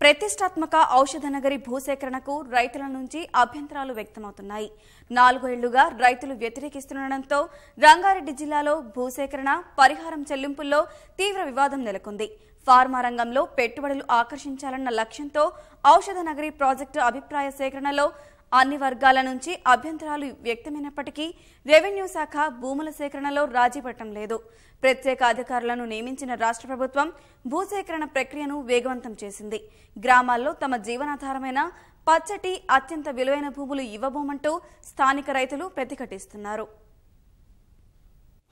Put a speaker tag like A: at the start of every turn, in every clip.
A: ప్రతిష్టాత్మక ఔషధ నగరి భూసేకరణకు రైతుల నుంచి అభ్యంతరాలు వ్యక్తమవుతున్నాయి. నాలుగేళ్ళుగా రైతులు వ్యతిరేకిస్తుండటంతో రంగారెడ్డి జిల్లాలో భూసేకరణ పరిహారం చెల్లింపుల్లో తీవ్ర వివాదం నెలకొంది. ఫార్మా రంగంలో పెట్టుబడులు ఆకర్షించాలన్న లక్ష్యంతో ఔషధ నగరి ప్రాజెక్టు అభిప్రాయ సేకరణలో అన్ని వర్గాల నుంచి అభ్యంతరాలు వ్యక్తమైనప్పటికీ రెవెన్యూ శాఖ భూముల సేకరణలో రాజీపడటం లేదు. ప్రత్యేక అధికారులను నియమించిన రాష్ట్ర ప్రభుత్వం భూసేకరణ ప్రక్రియను వేగవంతం చేసింది. గ్రామాల్లో తమ జీవనాధారమైన పచ్చటి అత్యంత విలువైన భూములు ఇవ్వబోమంటూ స్థానిక రైతులు ప్రతిఘటిస్తున్నారు.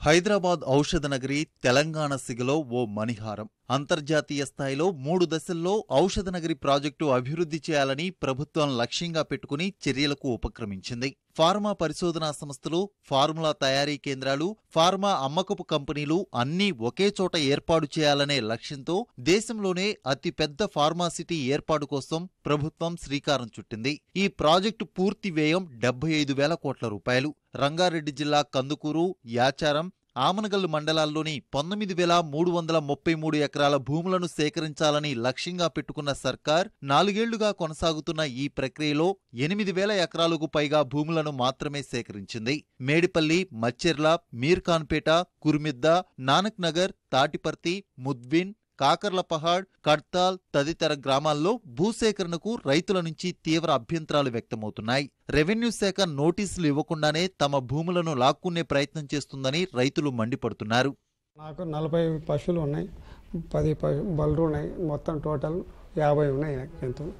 B: హైదరాబాద్ ఔషధ నగరి తెలంగాణ సిగలో ఓ మణిహారం. అంతర్జాతీయ స్థాయిలో మూడు దశల్లో ఔషధ నగరి ప్రాజెక్టు అభివృద్ధి చేయాలని ప్రభుత్వం లక్ష్యంగా పెట్టుకుని చర్యలకు ఉపక్రమించింది. ఫార్మా పరిశోధనా సంస్థలు ఫార్ములా తయారీ కేంద్రాలు ఫార్మా అమ్మకపు కంపెనీలు అన్నీ ఒకే చోట ఏర్పాటు చేయాలనే లక్ష్యంతో దేశంలోనే అతిపెద్ద ఫార్మాసిటీ ఏర్పాటు కోసం ప్రభుత్వం శ్రీకారం చుట్టింది. ఈ ప్రాజెక్టు పూర్తి వ్యయం డెబ్బై ఐదు వేల కోట్ల రూపాయలు. రంగారెడ్డి జిల్లా కందుకూరు యాచారం ఆమనగల్లు మండలాల్లోని పంతొమ్మిది వేల మూడు వందల ముప్పై మూడు ఎకరాల భూములను సేకరించాలని లక్ష్యంగా పెట్టుకున్న సర్కార్ నాలుగేళ్ళుగా కొనసాగుతున్న ఈ ప్రక్రియలో ఎనిమిది వేల ఎకరాలకు పైగా భూములను మాత్రమే సేకరించింది. మేడిపల్లి మచ్చెర్ల మీర్ఖాన్పేట కుర్మిద్ద నానక్ నగర్ తాటిపర్తి ముద్విన్ కాకర్ల పహాడ్ కడ్తాల్ తదితర గ్రామాల్లో భూసేకరణకు రైతుల నుంచి తీవ్ర అభ్యంతరాలు వ్యక్తమవుతున్నాయి. రెవెన్యూ శాఖ నోటీసులు ఇవ్వకుండానే తమ భూములను లాక్కునే ప్రయత్నం చేస్తుందని రైతులు మండిపడుతున్నారు.
C: నాకు నలభై పశువులు ఉన్నాయి పది పశు బళ్ళు ఉన్నాయి మొత్తం టోటల్ యాభై ఉన్నాయి నాకు జంతువులు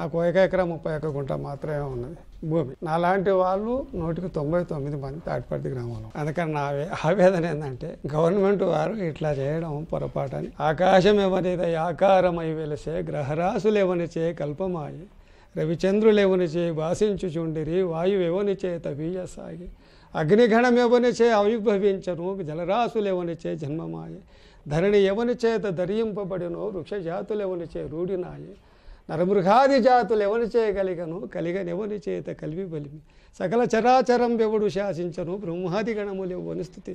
C: నాకు ఒక ఎకరా ముప్పై ఒక్క గుంట మాత్రమే ఉన్నది. భూమి. నాలాంటి వాళ్ళు నూటికి తొంభై తొమ్మిది మంది తాటిపర్తి గ్రామంలో. అందుకని నా ఆవేదన ఏంటంటే గవర్నమెంట్ వారు ఇట్లా చేయడం పొరపాటు అని ఆకాశం ఏమనేది ఆకారమై వెలిసే గ్రహరాశులు చే కల్పమాయి రవిచంద్రులు ఎవనిచే భాషించుచుండిరి వాయువు ఎవనిచే తవీయ సాగి అగ్నిగణం ఎవనిచే ఆవిర్భవించను జలరాశులు చే జన్మమాయి ధరణి ఎవని చేత ధరింపబడినో వృక్షజాతులు ఎవనిచే రూడినాయి నరమృగాది జాతులు ఎవని చేయగలిగను కలిగనెవని చేత కలివి బలిమి? సకల చరాచరం ఎవడు శాసించను? బ్రహ్మాది గణములు ఎవని స్థుతి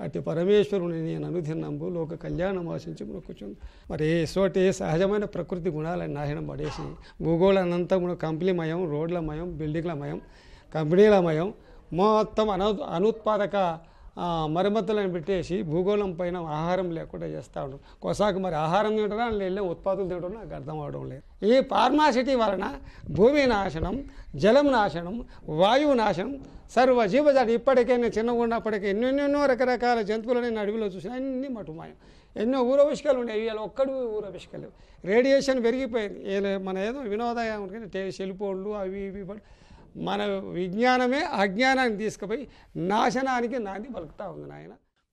C: అటు పరమేశ్వరుని నేను అనుదినంబు లోక కళ్యాణం ఆశించి మొక్కుచుంది మరి సోటి సహజమైన ప్రకృతి గుణాలను నాశనం పడేసి భూగోళానంతా కూడా కంపెనీమయం రోడ్లమయం బిల్డింగ్లమయం కంపెనీలమయం మొత్తం అను అనుత్పాదక మరమ్మతులను పెట్టేసి భూగోళం పైన ఆహారం లేకుండా చేస్తూ ఉంటాం కొసాకు మరి ఆహారం తింటారా వెళ్ళే ఉత్పాదులు తింటారో నాకు అర్థం అవడం లేదు. ఈ ఫార్మాసిటీ వలన భూమి నాశనం జలం నాశనం వాయువు నాశనం సర్వ జీవజాతి ఇప్పటికే నేను చిన్నగా ఉన్నప్పటికీ ఎన్నెన్నెన్నో రకరకాల జంతువులు నేను అడవిలో చూసిన అన్ని మటుమాయం. ఎన్నో ఊరవిష్కలు ఉన్నాయి ఇవాళ ఒక్కడు ఊరవిష్కలు. రేడియేషన్ పెరిగిపోయింది. మన ఏదో వినోదం సెల్ఫోన్లు అవి ఇవి పడి మన విజ్ఞానమే అజ్ఞానాన్ని తీసుకుపోయి నాశనానికి నాంది పలుకుతా ఉంది నాయన.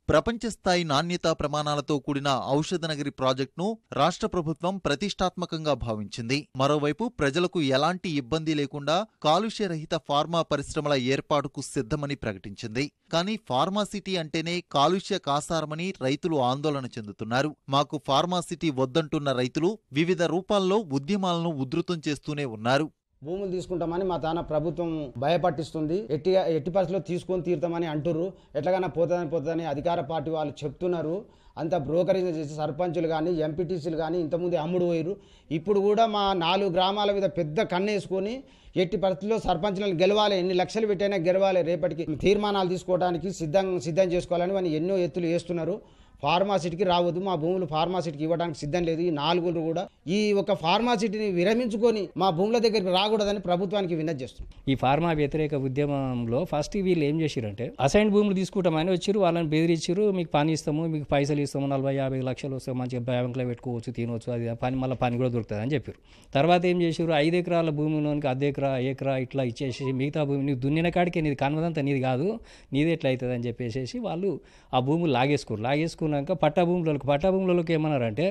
B: ప్రపంచ స్థాయి నాణ్యతా ప్రమాణాలతో కూడిన ఔషధ నగరి ప్రాజెక్టును రాష్ట్ర ప్రభుత్వం ప్రతిష్టాత్మకంగా భావించింది. మరోవైపు ప్రజలకు ఎలాంటి ఇబ్బంది లేకుండా కాలుష్య రహిత ఫార్మా పరిశ్రమల ఏర్పాటుకు సిద్ధమని ప్రకటించింది. కానీ ఫార్మాసిటీ అంటేనే కాలుష్య కాసారమని రైతులు ఆందోళన చెందుతున్నారు. మాకు ఫార్మాసిటీ వద్దంటున్న రైతులు వివిధ రూపాల్లో ఉద్యమాలను ఉధృతం చేస్తూనే ఉన్నారు.
D: భూములు తీసుకుంటామని మా తాన ప్రభుత్వం భయపట్టిస్తుంది. ఎట్టి ఎట్టి పరిస్థితుల్లో తీసుకొని తీరుతామని అంటుర్రు. ఎట్లాగైనా పోతుందని పోతుందని అధికార పార్టీ వాళ్ళు చెప్తున్నారు. అంత బ్రోకరేజ్ చేసి సర్పంచులు కానీ ఎంపీటీసీలు కానీ ఇంతకుముందు అమ్ముడు పోయారు ఇప్పుడు కూడా మా నాలుగు గ్రామాల మీద పెద్ద కన్ను వేసుకొని ఎట్టి పరిస్థితుల్లో సర్పంచులను గెలవాలి ఎన్ని లక్షలు పెట్టైనా గెలవాలి రేపటికి తీర్మానాలు తీసుకోవడానికి సిద్ధం సిద్ధం చేసుకోవాలని వాళ్ళు ఎన్నో ఎత్తులు వేస్తున్నారు. ఫార్మాసిటీకి రావద్దు మా భూములు ఫార్మాసిటీకి ఇవ్వడానికి సిద్ధం లేదు. ఈ నాలుగురు కూడా ఈ ఒక ఫార్మాసిటీని విరమించుకొని మా భూముల దగ్గరికి రాకూడదని ప్రభుత్వానికి విన్నతి చేస్తున్నాం.
E: ఈ ఫార్మా వ్యతిరేక ఉద్యమంలో ఫస్ట్ వీళ్ళు ఏం చేసిరంటే అసైన్ భూములు తీసుకుంటామని వచ్చారు వాళ్ళని బెదిరించారు మీకు పని ఇస్తాము మీకు పైసలు ఇస్తాము నలభై యాభై లక్షలు వస్తే మంచిగా బ్యాంకులో పెట్టుకోవచ్చు తినవచ్చు అది పని మళ్ళీ పని కూడా దొరుకుతుంది అని చెప్పారు. తర్వాత ఏం చేశారు ఐదు ఎకరాల భూమిలోనికి అర్ధ ఎకరా ఎకరా ఇట్లా ఇచ్చేసి మిగతా భూమి నీకు దున్నిన కాడికి నీది కనవదంతా నీది కాదు నీది ఎట్లా అవుతుంది అని చెప్పేసి వాళ్ళు ఆ భూములు లాగేసుకోరు తీసుకున్నాక పట్టా భూములకు పట్టా భూములలోకి ఏమన్నారంటే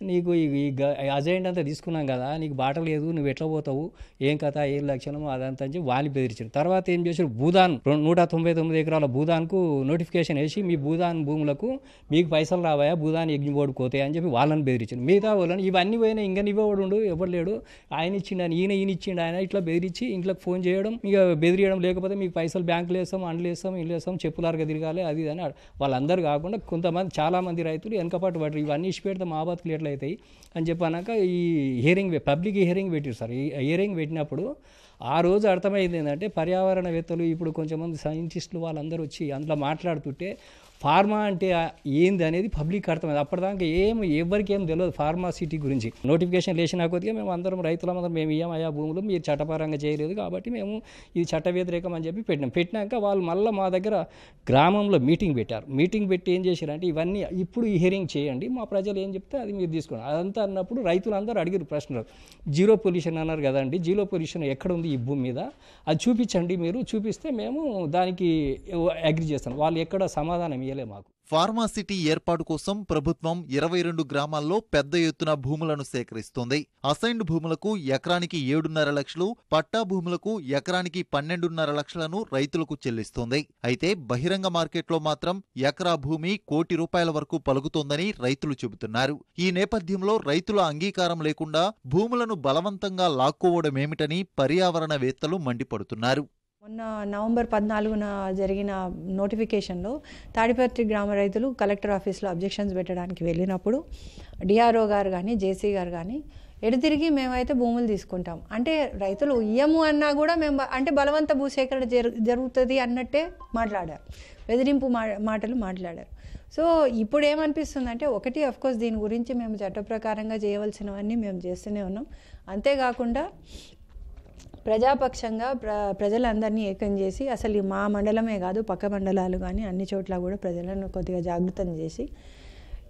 E: నీకు ఈ ఈ అజెండ్ అంతా తీసుకున్నాం కదా నీకు బాట లేదు నువ్వు ఎట్లా పోతావు ఏం కథ ఏం లక్షణం అదంతా అని చెప్పి వాళ్ళు బెదిరించారు. తర్వాత ఏం చేశారు? భూదాన్ నూట తొంభై తొమ్మిది ఎకరాల భూదాన్కు నోటిఫికేషన్ వేసి మీ భూదాన్ భూములకు మీకు పైసలు రావాయా భూదాన్ యజ్ఞ బోర్డు పోతాయి అని చెప్పి వాళ్ళని బెదిరించారు. మిగతా వాళ్ళని ఇవన్నీ పోయినా ఇంకా ఇవ్వడు ఎవరు లేడు ఆయన ఇచ్చిండు ఆయన ఈయన ఈయన ఇచ్చిండు ఆయన ఇట్లా బెదిరించి ఇంట్లోకి ఫోన్ చేయడం ఇక బెదిరియడం లేకపోతే మీకు పైసలు బ్యాంకులు వేస్తాం అండ్లు వేస్తాం ఇల్లు వేస్తాం చెప్పులారుగా తిరగాలి అది అని వాళ్ళందరూ కాకుండా కొంతమంది చాలామంది రైతులు వెనకపాటు పడరు ఇవన్నీ ఇచ్చి పెడితే మా బతుకులు ఎట్లా అవుతాయి అని చెప్పాక ఈ హియరింగ్ పబ్లిక్ హియరింగ్ పెట్టారు సార్. ఈ హియరింగ్ పెట్టినప్పుడు ఆ రోజు అర్థమైంది ఏంటంటే పర్యావరణవేత్తలు ఇప్పుడు కొంచెం మంది సైంటిస్టులు వాళ్ళందరూ వచ్చి అందులో మాట్లాడుతుంటే ఫార్మా అంటే ఏంది అనేది పబ్లిక్ అర్థమైంది. అప్పటిదాకా ఏం ఎవరికి ఏం తెలియదు ఫార్మా సిటీ గురించి. నోటిఫికేషన్ లేచిన కొద్దిగా మేము అందరం రైతులందరం మేము ఇయ్యం అయ్యా భూములు మీరు చట్టపరంగా చేయలేదు కాబట్టి మేము ఇది చట్ట వ్యతిరేకం అని చెప్పి పెట్టినాం. పెట్టినాక వాళ్ళు మళ్ళీ మా దగ్గర గ్రామంలో మీటింగ్ పెట్టారు. మీటింగ్ పెట్టి ఏం చేశారంటే ఇవన్నీ ఇప్పుడు ఈ హియరింగ్ చేయండి మా ప్రజలు ఏం చెప్తే అది మీరు తీసుకోండి. అదంతా అన్నప్పుడు రైతులందరూ అడిగారు ప్రశ్నలు. జీరో పొల్యూషన్ అన్నారు కదండి జీరో పొల్యూషన్ ఎక్కడ ఉంది ఈ భూమి మీద? అది చూపించండి మీరు చూపిస్తే మేము దానికి అగ్రి చేస్తాం. వాళ్ళు ఎక్కడ సమాధానం ఇయ్యలే మాకు.
B: ఫార్మాసిటీ ఏర్పాటు కోసం ప్రభుత్వం ఇరవై రెండు గ్రామాల్లో పెద్ద ఎత్తున భూములను సేకరిస్తోంది. అసైన్డ్ భూములకు ఎకరానికి ఏడున్నర లక్షలు పట్టా భూములకు ఎకరానికి పన్నెండున్నర లక్షలను రైతులకు చెల్లిస్తోంది. అయితే బహిరంగ మార్కెట్లో మాత్రం ఎకరా భూమి కోటి రూపాయల వరకు పలుకుతోందని రైతులు చెబుతున్నారు. ఈ నేపథ్యంలో రైతుల అంగీకారం లేకుండా భూములను బలవంతంగా లాక్కోవడమేమిటని పర్యావరణవేత్తలు మండిపడుతున్నారు.
F: మొన్న నవంబర్ పద్నాలుగున జరిగిన నోటిఫికేషన్లో తాడిపత్రి గ్రామ రైతులు కలెక్టర్ ఆఫీస్లో అబ్జెక్షన్స్ పెట్టడానికి వెళ్ళినప్పుడు డిఆర్ఓ గారు కానీ జేసీ గారు కానీ ఎడతిరిగి మేమైతే భూములు తీసుకుంటాం. అంటే రైతులు ఇయ్యము అన్నా కూడా మేము అంటే బలవంత భూసేకరణ జరు జరుగుతుంది అన్నట్టే మాట్లాడారు. బెదిరింపు మా మాటలు మాట్లాడారు. సో ఇప్పుడు ఏమనిపిస్తుంది అంటే ఒకటి కోర్స్ దీని గురించి మేము చట్ట ప్రకారంగా చేయవలసినవన్నీ మేము చేస్తూనే ఉన్నాం. అంతేకాకుండా ప్రజాపక్షంగా ప్ర ప్రజలందరినీ ఏకం చేసి అసలు ఈ మా మండలమే కాదు పక్క మండలాలు కానీ అన్ని చోట్ల కూడా ప్రజలను కొద్దిగా జాగృతం చేసి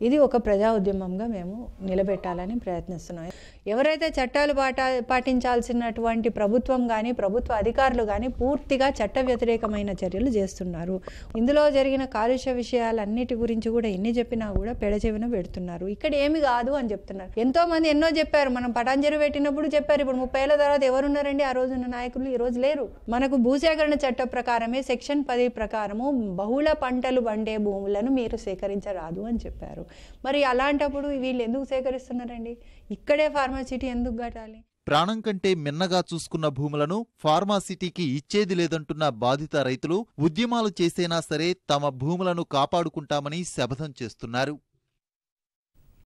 F: ఇది ఒక ప్రజా ఉద్యమంగా మేము నిలబెట్టాలని ప్రయత్నిస్తున్నాం. ఎవరైతే చట్టాలు పాట పాటించాల్సినటువంటి ప్రభుత్వం కానీ ప్రభుత్వ అధికారులు కానీ పూర్తిగా చట్ట వ్యతిరేకమైన చర్యలు చేస్తున్నారు. ఇందులో జరిగిన కాలుష్య విషయాలన్నిటి గురించి కూడా ఎన్ని చెప్పినా కూడా పెడచెవిన పెడుతున్నారు. ఇక్కడ ఏమి కాదు అని చెప్తున్నారు. ఎంతో మంది ఎన్నో చెప్పారు. మనం పటాంజరు పెట్టినప్పుడు చెప్పారు. ఇప్పుడు ముప్పై ఏళ్ళ తర్వాత ఎవరున్నారండి? ఆ రోజున్న నాయకులు ఈ రోజు లేరు. మనకు భూసేకరణ చట్ట ప్రకారమే సెక్షన్ పది ప్రకారము బహుళ పంటలు పండే భూములను మీరు సేకరించరాదు అని చెప్పారు. మరి అలాంటప్పుడు వీళ్ళు ఎందుకు సేకరిస్తున్నారండి? ఇక్కడే ఫార్మాసిటీ ఎందుకు కట్టాలి?
B: ప్రాణం కంటే మిన్నగా చూసుకున్న భూములను ఫార్మాసిటీకి ఇచ్చేది లేదంటున్న బాధిత రైతులు ఉద్యమాలు చేసేనా సరే తమ భూములను కాపాడుకుంటామని శపథం చేస్తున్నారు.